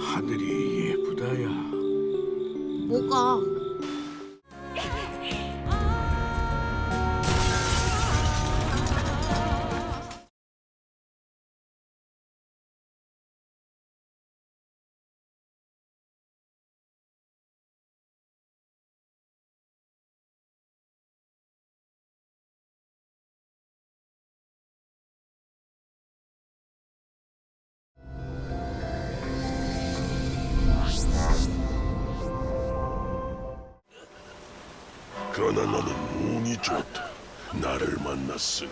하늘이 예쁘다야. 뭐가? 그러나 너는 운이 좋다. 나를 만났으니.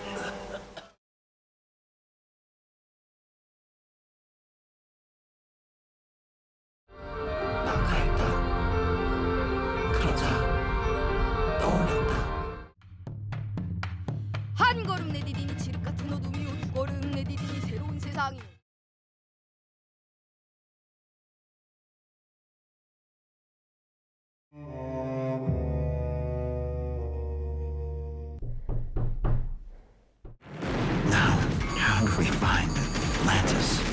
낙하했다. 그러자 떠올렸다. 한 걸음 내디디니 지륵 같은 어둠이요 두 걸음 내디디니 새로운 세상이요 Atlantis.